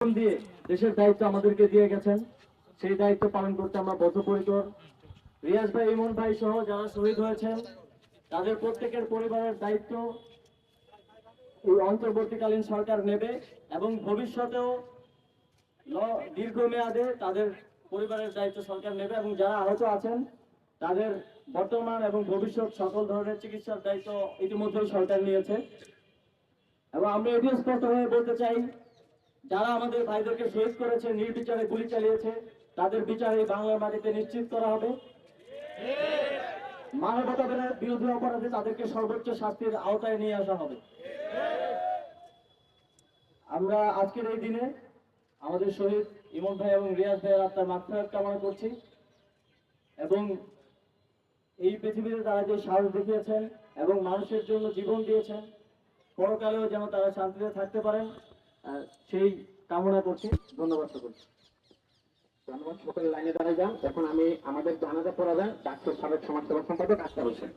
দিয়ে দেশের দায়িত্ব আমাদেরকে দিয়ে গেছেন। সেই দায়িত্ব পালন করতে আমরা বদ্ধপরিকর। রিয়াজ ভাই, ইমন ভাই সহ যারা শহীদ হয়েছেন, তাদের প্রত্যেকের পরিবারের দায়িত্ব এই অন্তর্বর্তীকালীন সরকার নেবে এবং ভবিষ্যতেও দীর্ঘমেয়াদে তাদের পরিবারের দায়িত্ব সরকার নেবে এবং যারা আহত আছেন, তাদের বর্তমান এবং ভবিষ্যৎ সকল ধরনের চিকিৎসার দায়িত্ব ইতিমধ্যেই সরকার নিয়েছে। এবং আমরা এটিও স্পষ্ট হয়ে বলতে চাই যারা আমাদের ভাইদেরকে শহীদ করেছে নির্বিচারে গুলি চালিয়েছে, তাদের বিচার এই বাংলার মাটিতে নিশ্চিত করা হবে। মানবতার বিরোধী অপরাধে তাদেরকে সর্বোচ্চ শাস্তির আওতায় নিয়ে আসা হবে। আমরা আজকের এই দিনে আমাদের শহীদ ইমন ভাই এবং রিয়াজ ভাইয়ের আত্মার মাত্রার কামনা করছি। এবং এই পৃথিবীতে তারা যে সাহস দেখিয়েছেন এবং মানুষের জন্য জীবন দিয়েছেন, পরকালেও যেন তারা শান্তিতে থাকতে পারেন। সেই কামনা করছি, ধন্যবাদ সকলকে। ধন্যবাদ সকলে লাইনে দাঁড়িয়ে যান। এখন আমি আমাদের জানাজা পড়াবেন ডাক্তার সাবেক সমাজসেবা সম্পাদক আক্তার হোসেন।